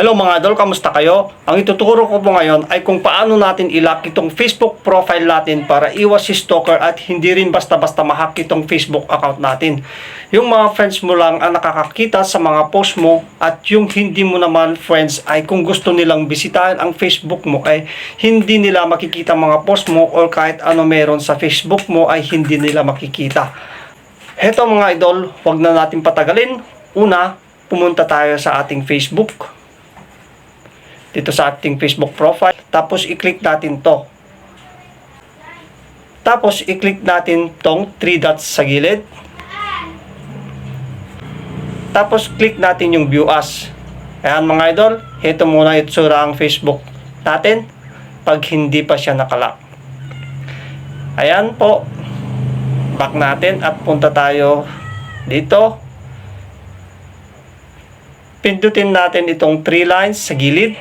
Hello mga idol, kamusta kayo? Ang ituturo ko po ngayon ay kung paano natin ilock itong Facebook profile natin para iwas si stalker at hindi rin basta-basta mahack itong Facebook account natin. Yung mga friends mo lang ang nakakakita sa mga post mo at yung hindi mo naman friends ay kung gusto nilang bisitahin ang Facebook mo ay hindi nila makikita mga post mo or kahit ano meron sa Facebook mo ay hindi nila makikita. Heto mga idol, wag na natin patagalin. Una, pumunta tayo sa ating Facebook dito sa ating Facebook profile. Tapos, i-click natin to. Tapos, i-click natin tong 3 dots sa gilid. Tapos, click natin yung view as. Ayan mga idol, ito muna itsura ang Facebook natin pag hindi pa siya nakalock. Ayan po. Back natin at punta tayo dito. Pindutin natin itong 3 lines sa gilid.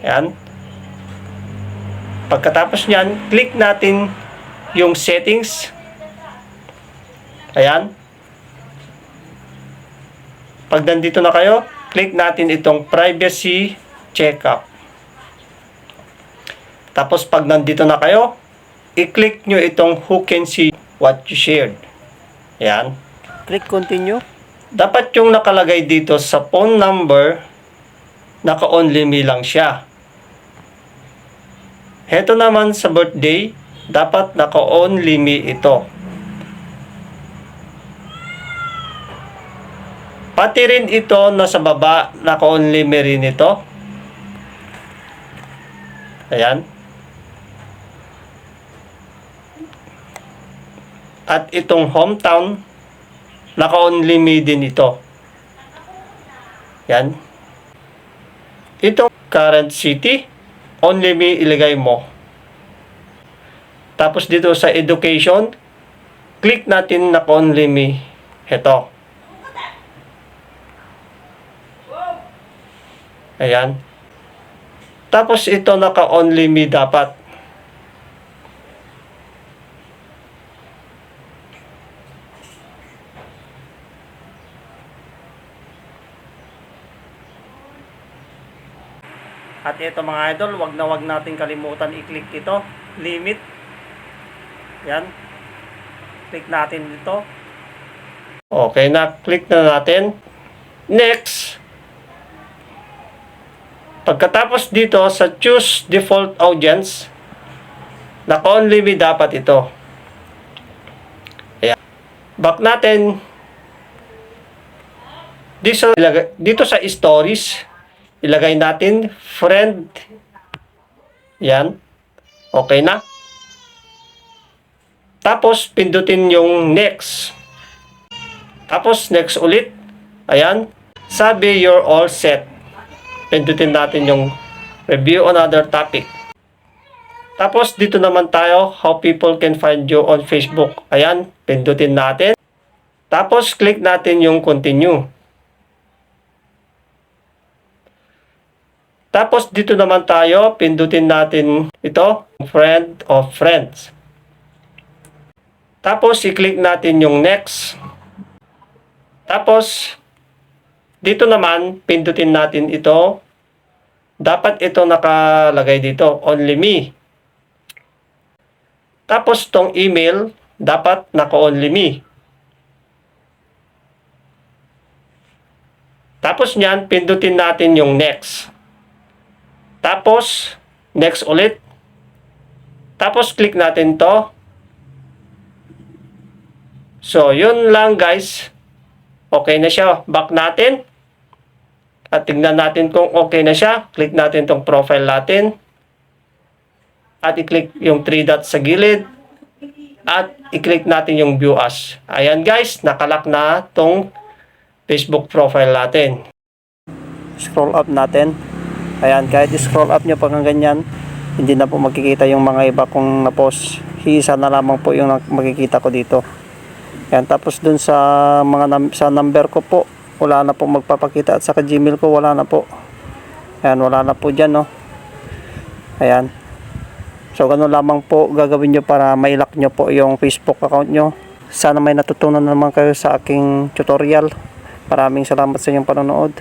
Ayan. Pagkatapos niyan, click natin yung settings. Ayan. Pag nandito na kayo, click natin itong privacy checkup. Tapos pag nandito na kayo, i-click nyo itong who can see what you shared. Ayan. Click continue dapat yung nakalagay dito sa phone number, naka-only me lang siya. Heto naman sa birthday, dapat naka-only me ito. Pati rin ito na sa baba, naka-only me rin ito. Ayan. At itong hometown, naka-only me din ito. Yan. Itong current city, only me ilagay mo. Tapos dito sa education, click natin na only me. Ito. Ayan. Tapos ito naka only me dapat. At ito mga idol, wag na wag natin kalimutan i-click ito, limit. Yan. Click natin dito. Okay na, click na natin. Next. Pagkatapos dito sa choose default audience, naka-only me dapat ito. Ayan. Back natin dito, dito sa stories, ilagay natin friend. Yan. Okay na. Tapos, pindutin yung next. Tapos, next ulit. Ayan. Sabi, you're all set. Pindutin natin yung review on other topic. Tapos, dito naman tayo, how people can find you on Facebook. Ayan. Pindutin natin. Tapos, click natin yung continue. Tapos dito naman tayo, pindutin natin ito, friend of friends. Tapos i-click natin yung next. Tapos dito naman, pindutin natin ito. Dapat ito nakalagay dito, only me. Tapos tong email, dapat naka-only me. Tapos niyan, pindutin natin yung next. Tapos, next ulit. Tapos, click natin to. So, yun lang guys. Okay na siya. Back natin. At tignan natin kung okay na siya. Click natin tong profile natin. At i-click yung 3 dots sa gilid. At i-click natin yung view as. Ayan guys, nakalock na tong Facebook profile natin. Scroll up natin. Ayan, kahit scroll up nyo pag ganyan, hindi na po makikita yung mga iba kong na-post. Isa na lamang po yung makikita ko dito. Ayan, tapos dun sa mga num- sa number ko po, wala na po magpapakita at sa Gmail ko wala na po. Ayan, wala na po dyan, no. Ayan. So, ganun lamang po gagawin nyo para mailak nyo po yung Facebook account nyo. Sana may natutunan naman kayo sa aking tutorial. Maraming salamat sa inyong panonood.